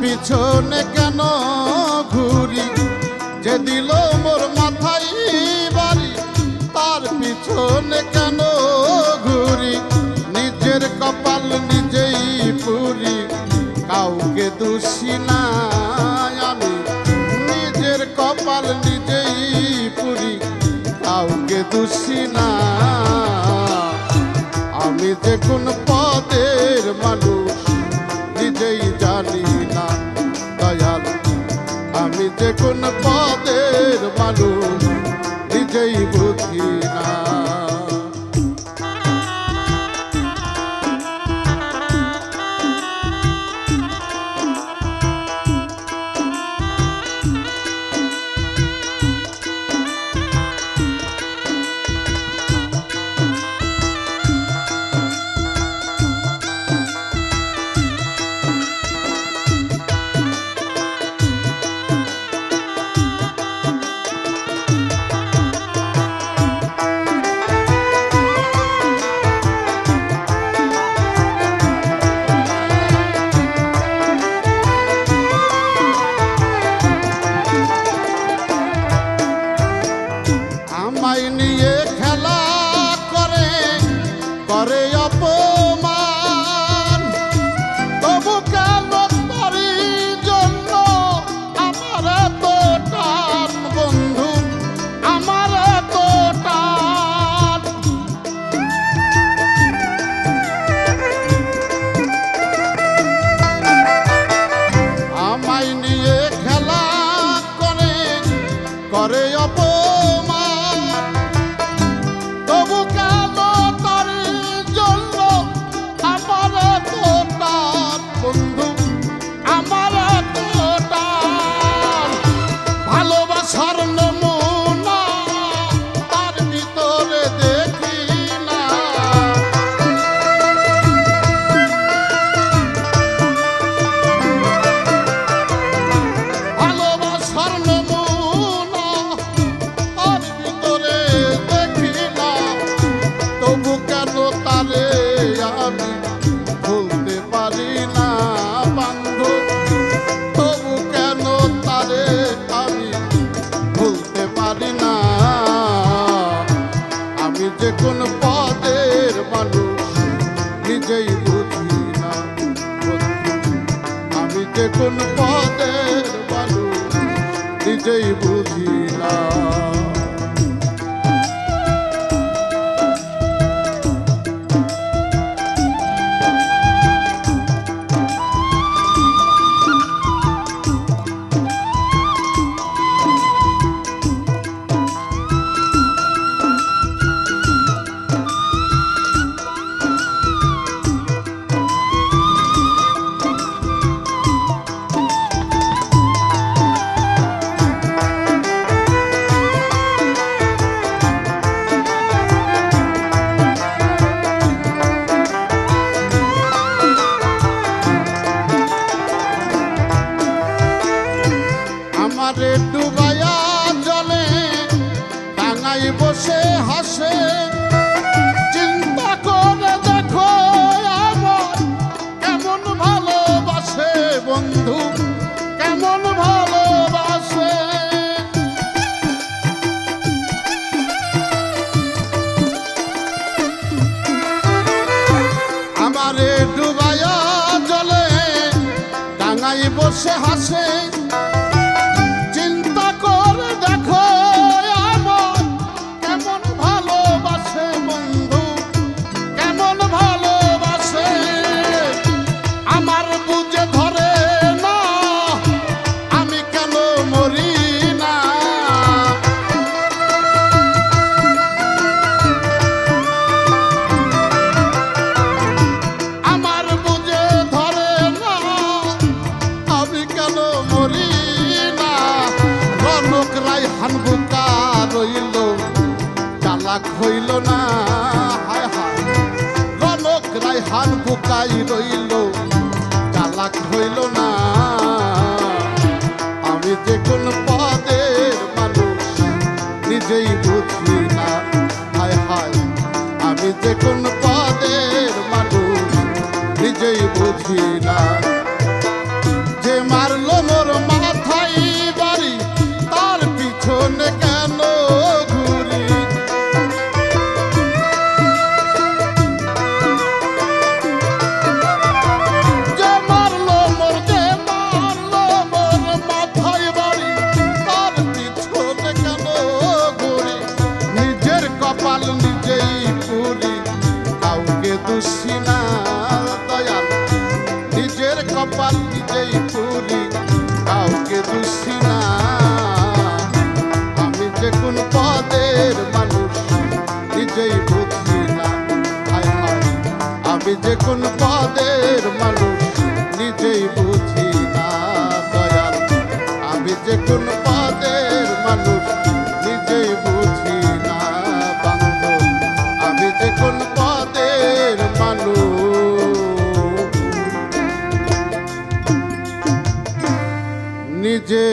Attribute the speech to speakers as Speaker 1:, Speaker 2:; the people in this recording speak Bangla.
Speaker 1: পিছনে কেন ঘুরি? যে দিল মোর মাথায় বাড়ি, তার পিছনে কেন ঘুরি? নিজের কপাল নিজেই পুরি, কাউকে দোষী না আমি। নিজের কপাল নিজেই পুরি, কাউকে দোষী না। আমি যে কোন যে কোন পদের মানুষ নিজেই বুঝি না কোন পদের বালু নিজেই বুঝি বসে হাসে চালাক হইল না। হায় রায় হানবুকাই রইল। চালাক হইল না। আমি যে কোন পদের মানুষ, নিজেই বুঝি না। হায় হায়। আমি যে কোন পদের মানুষ, নিজেই বুঝি না। যে কোন পদের মানুষ, নিজেই বুঝি না দয়াল। আমি যে কোন পদের মানুষ, নিজেই বুঝি না বান্ধব আমি যে কোন পদের মানুষ, নিজে